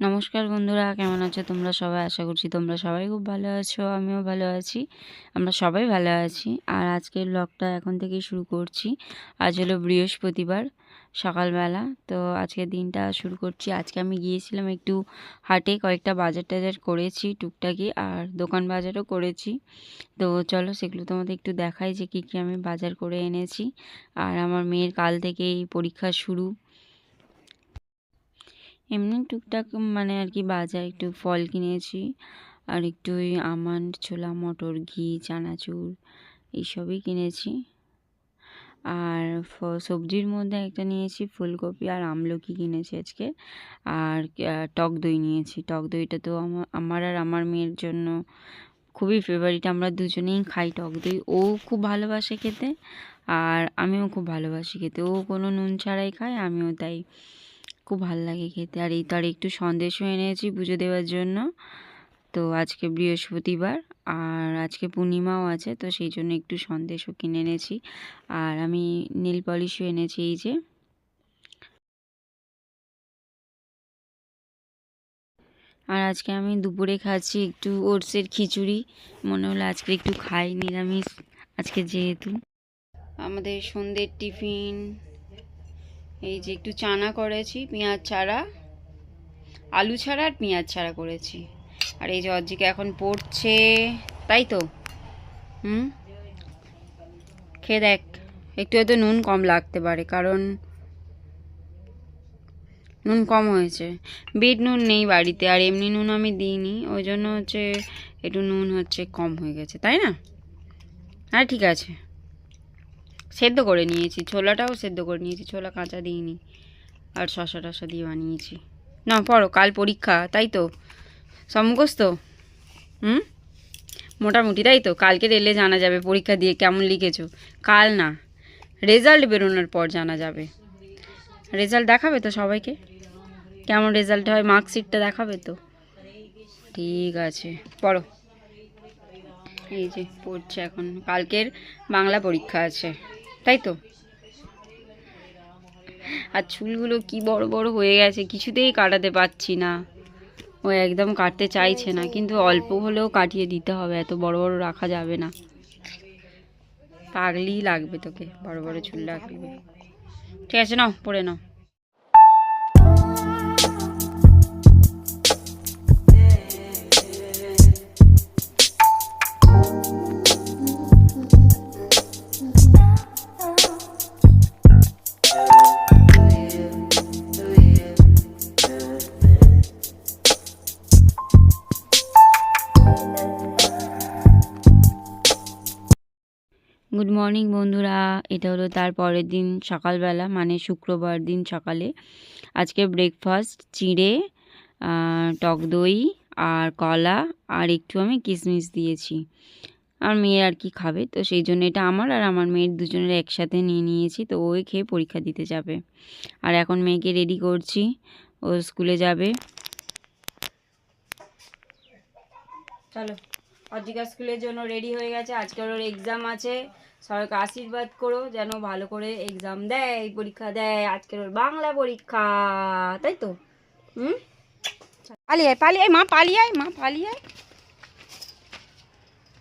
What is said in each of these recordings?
নমস্কার বন্ধুরা, কেমন আছো তোমরা সবাই? আশা করছি তোমরা সবাই খুব ভালো আছো, আমিও ভালো আছি, আমরা সবাই ভালো আছি। আর আজকের ব্লগটা এখন থেকেই শুরু করছি। আজ হলো বৃহস্পতিবার, সকালবেলা। তো আজকের দিনটা শুরু করছি। আজকে আমি গিয়েছিলাম একটু হাটে, কয়েকটা বাজার টাজার করেছি টুকটাকি, আর দোকান বাজারও করেছি। তো চলো সেগুলো তোমাদের একটু দেখাই যে কী কী আমি বাজার করে এনেছি। আর আমার মেয়ের কাল থেকেই পরীক্ষা শুরু। এমনি টুকটাক মানে আর কি বাজার একটু ফল কিনেছি। আর একটু ওই আমন্ড, ছোলা, মটর, ঘি, চানাচুর এইসবই কিনেছি। আর সবজির মধ্যে একটা নিয়েছি ফুলকপি আর আমলকি কিনেছি আজকে। আর টক দই নিয়েছি। টক দইটা তো আমার আর আমার মেয়ের জন্য খুবই ফেভারিট আমরা দুজনেই খাই টক দই। ও খুব ভালোবাসে খেতে আর আমিও খুব ভালোবাসি খেতে। ও কোনো নুন ছাড়াই খায়, আমিও তাই খুব ভালো লাগে খেতে। আর এই তার একটু সন্দেশও এনেছি পুজো দেওয়ার জন্য। তো আজকে বৃহস্পতিবার আর আজকে পূর্ণিমাও আছে, তো সেই জন্য একটু সন্দেশও কিনে এনেছি। আর আমি নীল পলিশও এনেছি এই যে। আর আজকে আমি দুপুরে খাচ্ছি একটু ওটসের খিচুড়ি। মনে হলো আজকে একটু খাই, নিরামিষ, আজকে যেহেতু। আমাদের সন্ধ্যের টিফিন এই যে একটু চানা করেছি, পেঁয়াজ ছাড়া, আলু ছাড়া আর পেঁয়াজ ছাড়া করেছি। আর এই যে অর্জিকে এখন পড়ছে, তাই তো? হুম? খেয়ে দেখ, একটু হয়তো নুন কম লাগতে পারে, কারণ নুন কম হয়েছে। বিট নুন নেই বাড়িতে, আর এমনি নুন আমি দিইনি, ওই জন্য হচ্ছে একটু নুন হচ্ছে কম হয়ে গেছে, তাই না? হ্যাঁ ঠিক আছে। সেদ্ধ করে নিয়েছি। ছোলাটাও সেদ্ধ করে নিয়েছি। ছোলা কাঁচা দিইনি। আর শশা টশা দিয়ে বানিয়েছি। না, পড়ো, কাল পরীক্ষা, তাই তো? সব মুখস্থ হুম? মোটামুটি, তাই তো? কালকে এলে জানা যাবে পরীক্ষা দিয়ে কেমন লিখেছো। কাল না, রেজাল্ট বেরোনোর পর জানা যাবে। রেজাল্ট দেখাবে তো সবাইকে? কেমন রেজাল্ট হয়? মার্কশিটটা দেখাবে তো? ঠিক আছে, পড়ো। এই যে, পড়ছে এখন। কালকের বাংলা পরীক্ষা আছে। তাই তো? আর চুলগুলো কি বড় বড় হয়ে গেছে, কিছুতেই কাটাতে পারছি না। ও একদম কাটতে চাইছে না, কিন্তু অল্প হলেও কাটিয়ে দিতে হবে, এত বড় বড় রাখা যাবে না। পাগলি লাগবে তোকে, বড় বড় চুল রাখবে ঠিক আছে, নাও, পরে নাও। গুড মর্নিং বন্ধুরা। এটা হলো তার পরের দিন সকালবেলা মানে শুক্রবার দিন সকালে। আজকে ব্রেকফাস্ট চিড়ে টক দই আর কলা আর একটু আমি কিশমিশ দিয়েছি। আর মেয়ে আর কি খাবে, তো সেই জন্য এটা আমার আর আমার মেয়ের দুজনের একসাথে নিয়ে নিয়েছি, তো ওই খেয়ে পরীক্ষা দিতে যাবে। আর এখন মেয়েকে রেডি করছি, ও স্কুলে যাবে। চলো অজিকা স্কুলের জন্য রেডি হয়ে গেছে, আজকে ওর এক্সাম আছে। সবাইকে আশীর্বাদ করো যেন ভালো করে এক্সাম দেয় পরীক্ষা দেয়। আজকের ওর বাংলা পরীক্ষা তাই তো? হুম? পালিয়ে আয় পালিয়ে আয় মা পালিয়ে আয় মা পালিয়ে আয়।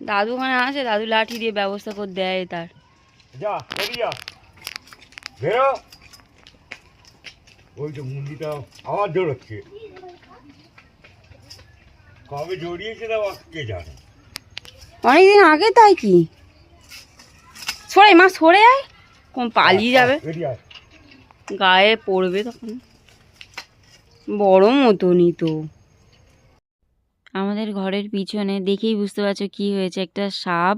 দাদু ওখানে আছে দাদু লাঠি দিয়ে ব্যবস্থা করে দেয় তার। যা বেরিয়ে যা বেরো। ওই তো মুন্ডিটা আবার জড়াচ্ছে কবে জড়িয়েছে তা কে জানে অনেকদিন আগে তাই কি? সরে মা সরে আয়। কোন পালিয়ে যাবে? গায়ে পড়বে তখন। বড় মতনই তো। আমাদের ঘরের পিছনে দেখেই বুঝতে পারছ কি হয়েছে। একটা সাপ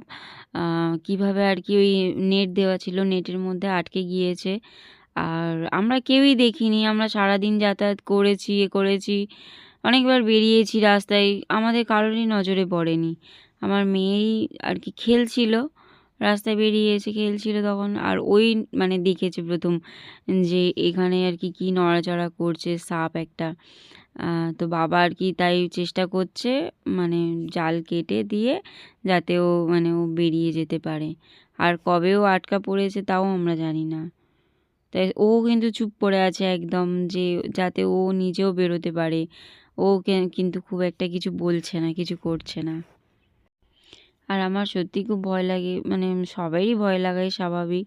কীভাবে আর কি ওই নেট দেওয়া ছিল নেটের মধ্যে আটকে গিয়েছে। আর আমরা কেউই দেখিনি আমরা সারাদিন যাতায়াত করেছি এ করেছি। অনেকবার বেরিয়েছি রাস্তায় আমাদের কারোরই নজরে পড়েনি। আমার মেয়েই আর কি খেলছিল রাস্তায় বেরিয়ে এসে খেলছিল তখন। আর ওই মানে দেখেছে প্রথম যে এখানে আর কি, কী নড়াচড়া করছে সাপ একটা। তো বাবা আর কি তাই চেষ্টা করছে মানে জাল কেটে দিয়ে যাতে ও মানে ও বেরিয়ে যেতে পারে। আর কবে ও আটকা পড়েছে তাও আমরা জানি না। তাই ও কিন্তু চুপ করে আছে একদম যে যাতে ও নিজেও বেরোতে পারে। ও কিন্তু খুব একটা কিছু বলছে না, কিছু করছে না। আর আমার সত্যি খুব ভয় লাগে মানে সবারই ভয় লাগায় স্বাভাবিক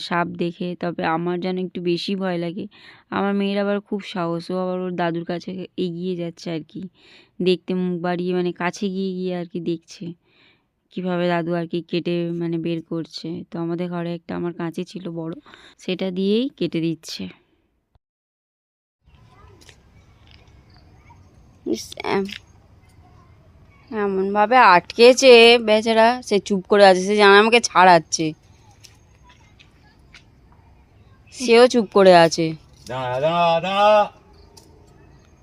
সাপ দেখে, তবে আমার যেন একটু বেশি ভয় লাগে। আমার মেয়ের আবার খুব সাহস, ও আবার ওর দাদুর কাছে এগিয়ে যাচ্ছে আর কি। দেখতে মুখ বাড়িয়ে মানে কাছে গিয়ে গিয়ে আর কি দেখছে। কীভাবে দাদু আর কি কেটে মানে বের করছে। তো আমাদের ঘরে একটা আমার কাঁচি ছিল বড়, সেটা দিয়েই কেটে দিচ্ছে। এম- এমনভাবে আটকেছে বেচারা সে চুপ করে আছে সে জানা আমাকে ছাড়াচ্ছে। সেও চুপ করে আছে।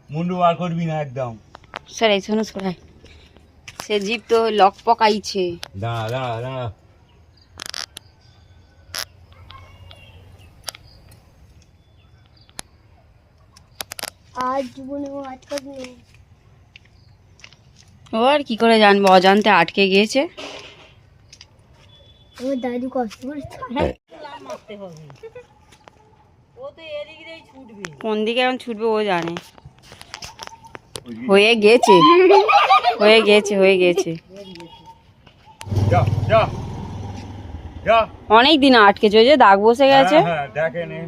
মুন্ডু বার করবি না একদম। স্যার এই শোনো সরাই সে জিপ তো লক পকাইছে। দাঁড়া দাঁড়া দাঁড়া। আজ জীবনে ও আর কি করে জানব? অজান্তে আটকে গিয়েছে। আমার দাদু কষ্ট করে ছাড়াই কোন দিকে এখন ছুটবে ও জানে। হয়ে গেছে। হয়ে গেছে হয়ে গেছে। যা যা। যা। অনেক দিন আটকেছে ওই যে দাগ বসে গেছে। হ্যাঁ, হ্যাঁ দেখে নে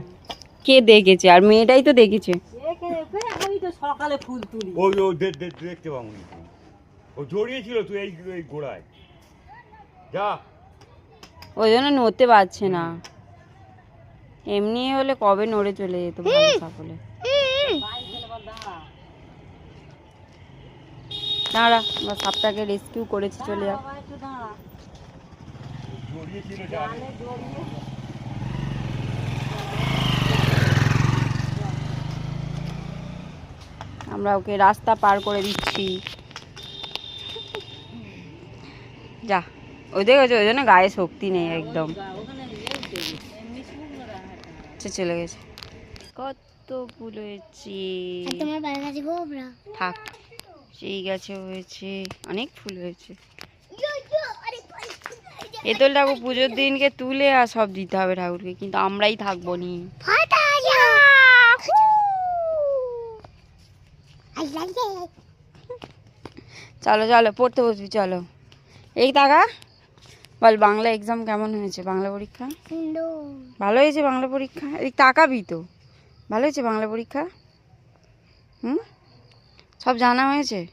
কে দেখেছে? আর মেয়েটাই তো দেখেছে। সকালে ও দে- দে- দেখতে পাবনি ও জড়িয়েছিল তুই এই এই গোড়ায়। যা। ওই জন্য নড়তে পারছে না। এমনি হলে কবে নড়ে চলে যেত সাফলে দাঁড়া আমরা সাপটাকে রেস্কিউ করেছি চলে যাও আমরা ওকে রাস্তা পার করে দিচ্ছি। যা। ওই দেখেছ ওই জন্য গায়ে শক্তি নেই একদম। চলে গেছে। কত ফুল হয়েছে থাক সেই গাছে হয়েছে অনেক ফুল হয়েছে। এতল ঠাকুর পুজোর দিনকে তুলে আর সব দিতে হবে ঠাকুরকে কিন্তু আমরাই থাকব নি। চলো চলো পড়তে বসবি চলো। এই টাকা বল বাংলা এক্সাম কেমন হয়েছে? বাংলা পরীক্ষা? ভালো। হয়েছে বাংলা পরীক্ষা? এই তাকাবি তো। ভালো হয়েছে বাংলা পরীক্ষা? হুম? সব জানা হয়েছে?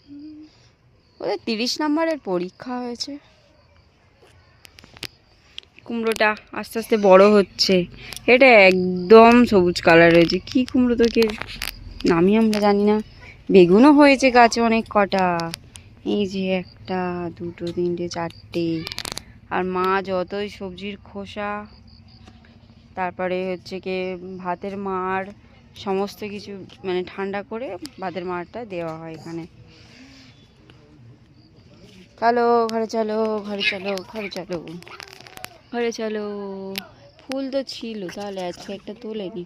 ওদের তিরিশ নাম্বারের পরীক্ষা হয়েছে। কুমড়োটা আস্তে আস্তে বড় হচ্ছে। এটা একদম সবুজ কালার হয়েছে। কি কুমড়ো তোকে? নামই আমরা জানি না। বেগুনও হয়েছে গাছে অনেক কটা। এই যে একটা, দুটো, তিনটে, চারটে। আর মা যতই সবজির খোসা, তারপরে হচ্ছে কি ভাতের মার, সমস্ত কিছু মানে ঠান্ডা করে ভাতের মারটা দেওয়া হয় এখানে। চলো, ঘরে চলো ঘরে চলো ঘরে চলো। ঘরে চলো। ফুল তো ছিল, তাহলে আজকে একটা তোলেনি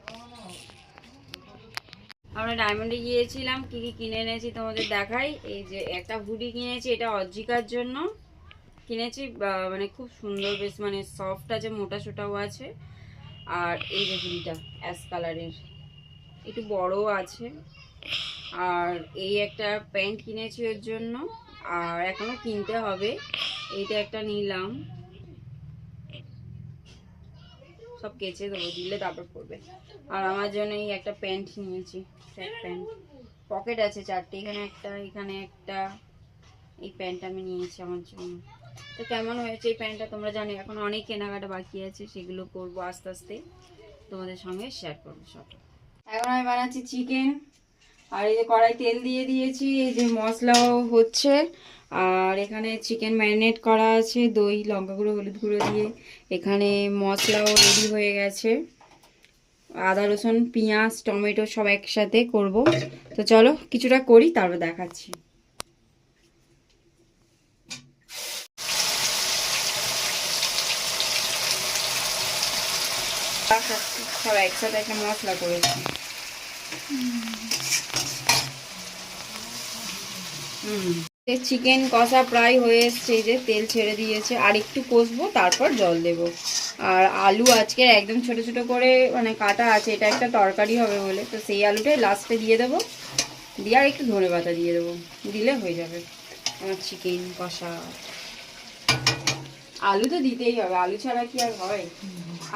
আমরা ডায়মন্ডে গিয়েছিলাম, কি কি কিনে এনেছি তোমাদের দেখাই। এই যে একটা হুডি কিনেছি, এটা অজিকার জন্য। কিনেছি মানে খুব সুন্দর, বেশ মানে সফট আছে, মোটা সোটাও আছে। আর এই যে হুডিটা অ্যাশ কালারের একটু বড়ও আছে। আর এই একটা প্যান্ট কিনেছি ওর জন্য। আর এখনও কিনতে হবে। এইটা একটা নিলাম। সব কেচে দেবো, দিলে তারপর পরবে। আর আমার জন্য এই একটা প্যান্ট নিয়েছি ট্র্যাক প্যান্ট। পকেট আছে চারটে, এখানে একটা এখানে একটা। এই প্যান্ট আমি নিয়েছি আমার জন্য। তো কেমন হয়েছে এই প্যান্টটা তোমরা জানো, এখন অনেক কেনাকাটা বাকি আছে, সেগুলো করব আস্তে আস্তে। তোমাদের সঙ্গে শেয়ার করব সব এখন আমি বানাচ্ছি চিকেন আর এই যে কড়াই তেল দিয়ে দিয়েছি, এই যে মশলাও হচ্ছে। আর এখানে চিকেন ম্যারিনেট করা আছে দই লঙ্কা গুঁড়ো হলুদ গুঁড়ো দিয়ে। এখানে মশলাও রেডি হয়ে গেছে। আদা রসুন পেঁয়াজ টমেটো সব একসাথে করব। তো চলো কিছুটা করি তারপর দেখাচ্ছি। সব একসাথে একটা মশলা করেছি। হুম। চিকেন কষা প্রায় হয়ে এসছে যে তেল ছেড়ে দিয়েছে। আর একটু কষবো, তারপর জল দেব। আর আলু আজকে একদম ছোট ছোট করে মানে কাটা আছে, এটা একটা তরকারি হবে বলে। তো সেই আলুটাই লাস্টে দিয়ে দেবো। দিয়ে আর একটু ধনে পাতা দিয়ে দেবো। দিলে হয়ে যাবে আমার চিকেন কষা। আলু তো দিতেই হবে। আলু ছাড়া কি আর হয়?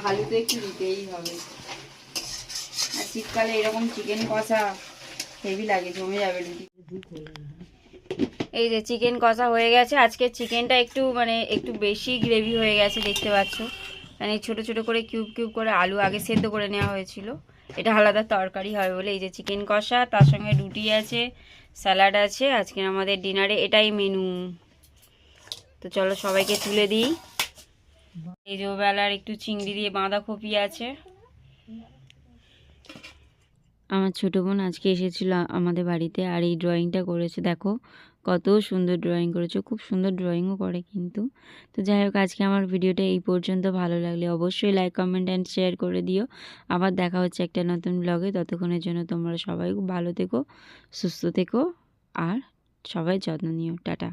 আলু তো একটু দিতেই হবে। আর শীতকালে এরকম চিকেন কষা হেভি লাগে, জমে যাবে। রুটি এই যে চিকেন কষা হয়ে গেছে। আজকে চিকেনটা একটু মানে একটু বেশি গ্রেভি হয়ে গেছে, দেখতে পাচ্ছ। মানে ছোট ছোট করে কিউব কিউব করে আলু আগে সেদ্ধ করে নেওয়া হয়েছিল। এটা আলাদা তরকারি হবে বলে। এই যে চিকেন কষা, তার সঙ্গে রুটি আছে স্যালাড আছে, আজকে আমাদের ডিনারে এটাই মেনু তো চলো সবাইকে তুলে দিই। এই যে বেলার একটু চিংড়ি দিয়ে বাঁধাকপি আছে। আমার ছোটো বোন আজকে এসেছিল আমাদের বাড়িতে আর এই ড্রয়িংটা করেছে, দেখো। কত সুন্দর ড্রয়িং করেছ, খুব সুন্দর ড্রয়িংও করে কিন্তু। তো যাই হোক, আজকে আমার ভিডিওটা এই পর্যন্ত ভালো লাগলে অবশ্যই লাইক কমেন্ট অ্যান্ড শেয়ার করে দিও। আবার দেখা হচ্ছে একটা নতুন ব্লগে ততক্ষণের জন্য তোমরা সবাই ভালো থেকো, সুস্থ থেকো, আর সবাই যত্ন নিও। টাটা।